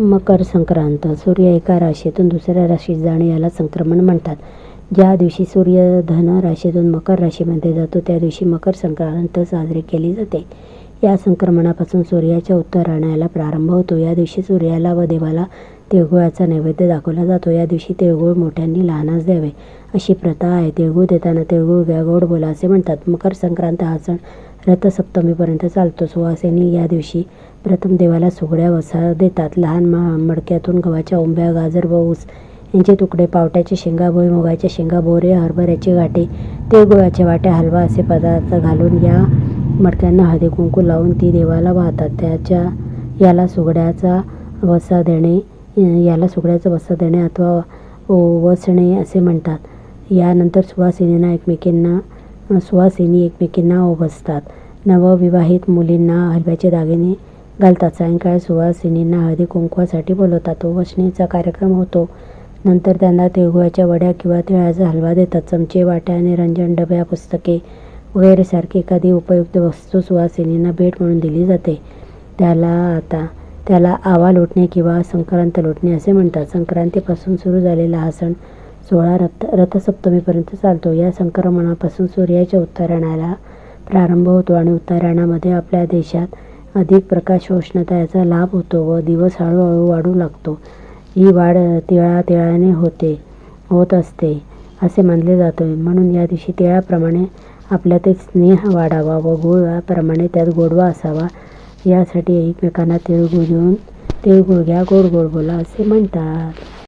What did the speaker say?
मकर संक्रांत सूर्य एका राशीतून दुसऱ्या राशीत जाणे याला संक्रमण म्हणतात. ज्या दिवशी सूर्य धन राशीतून मकर राशीमध्ये जातो त्या दिवशी मकर संक्रांत साजरी केली जाते. या संक्रमणापासून सूर्याच्या उत्तरायणाला प्रारंभ होतो. या दिवशी सूर्याला व देवाला तिळगुळाचा नैवेद्य दाखवला जातो. या दिवशी तिळगुळ मोठ्यांनी लहानास द्यावे. अशी प्रथा आहे. तिळगुळ देताना तिळगुळ घ्या गोड बोला असे म्हणतात. मकर संक्रांत हा सण रथसप्तमीपर्यंत चालतो. सुवासिनी या दिवशी प्रथम देवाला सुगड्या वसा देतात. लहान मडक्यातून गव्हाच्या ओंब्या गाजर व ऊस यांचे तुकडे पावट्याचे शेंगा भुईमुगाच्या शेंगा बोरे हरभऱ्याचे गाठे तिळगुळाच्या वाट्या हलवा असे पदार्थ घालून या मडक्यांना हळदी कुंकू लावून ती देवाला वाहतात. त्याच्या याला सुगड्याचा वसा देणे याला सुगड्याचं वस्त्र देणे अथवा वसणे असे म्हणतात. यानंतर सुवासिनींना एकमेकींना सुवासिनी एकमेकींना ओबसतात. नवविवाहित मुलींना हलव्याचे दागिने घालतात. सायंकाळी सुवासिनींना हळदी कुंकवासाठी बोलवतात. वसणीचा कार्यक्रम होतो. नंतर त्यांना तिळगुळाच्या वड्या किंवा तिळाचा हलवा देतात. चमचे वाट्या निरंजन डब्या पुस्तके वगैरे सारखी एखादी उपयुक्त वस्तू सुवासिनींना भेट म्हणून दिली जाते. त्याला आता त्याला आवा लोटणे किंवा संक्रांत लोटणे असे म्हणतात. संक्रांतीपासून सुरू झालेला हा सण सोळा रथ रथसप्तमीपर्यंत चालतो. या संक्रमणापासून सूर्याच्या उत्तरायणाला प्रारंभ होतो आणि उत्तरायणामध्ये आपल्या देशात अधिक प्रकाश उष्णता याचा लाभ होतो व दिवस हळूहळू वाढू लागतो. ही वाढ तिळा तिळाने होते होत असते असे मानले जाते म्हणून या दिवशी तिळाप्रमाणे आपल्यात स्नेह वाढावा व गुळाप्रमाणे त्यात गोडवा असावा यासाठी एकमेकांना तिळगुळ देऊन तिळगुळ घ्या गोड गोड बोला असे म्हणतात.